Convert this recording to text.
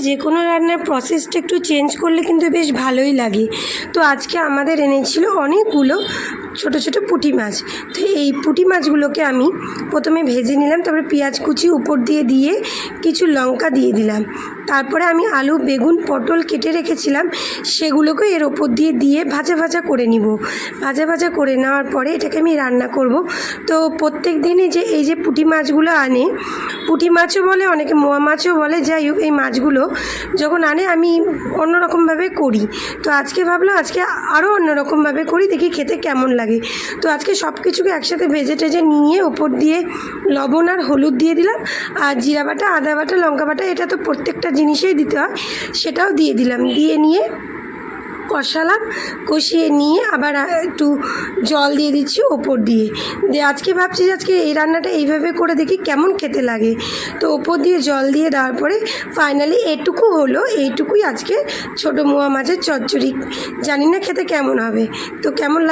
যে কোনো রান্নার প্রসেসটা একটু চেঞ্জ করলে কিন্তু বেশ ভালোই লাগে। তো আজকে আমাদের এনেছিল অনেকগুলো ছোট ছোট পুঁটি মাছ। তো এই পুঁটি মাছগুলোকে আমি প্রথমে ভেজে নিলাম, তারপরে পেঁয়াজ কুচি উপর দিয়ে দিয়ে কিছু লঙ্কা দিয়ে দিলাম। তারপরে আমি আলু, বেগুন, পটল কেটে রেখেছিলাম, সেগুলোকে এর ওপর দিয়ে দিয়ে ভাজা ভাজা করে নিব। ভাজা ভাজা করে নেওয়ার পরে এটাকে আমি রান্না করব। তো প্রত্যেক দিনই যে, এই যে পুঁটি মাছগুলো আনে পুঁটি মাছও বলে, অনেকে মোয়া মাছও বলে। যাই হোক, এই মাছগুলো যখন আনে, আমি অন্যরকমভাবে করি। তো আজকে ভাবলাম, আজকে আরও অন্যরকমভাবে করি, দেখি খেতে কেমন লাগে। তো আজকে সব কিছুকে একসাথে ভেজে টেজে নিয়ে ওপর দিয়ে লবণ আর হলুদ দিয়ে দিলাম। আর জিরা বাটা, আদা বাটা, লঙ্কা বাটা, এটা তো প্রত্যেকটা জিনিসেই দিতে হয়, সেটাও দিয়ে দিলাম। দিয়ে নিয়ে কষালাম, কষিয়ে নিয়ে আবার একটু জল দিয়ে দিচ্ছি ওপর দিয়ে। দিয়ে আজকে ভাবছি যে আজকে এই রান্নাটা এইভাবে করে দেখি কেমন খেতে লাগে। তো ওপর দিয়ে জল দিয়ে দেওয়ার পরে ফাইনালি এটুকু হলো, এইটুকুই আজকে ছোট মোয়া মাছের চচ্চড়ি। জানি না খেতে কেমন হবে। তো কেমন লাগল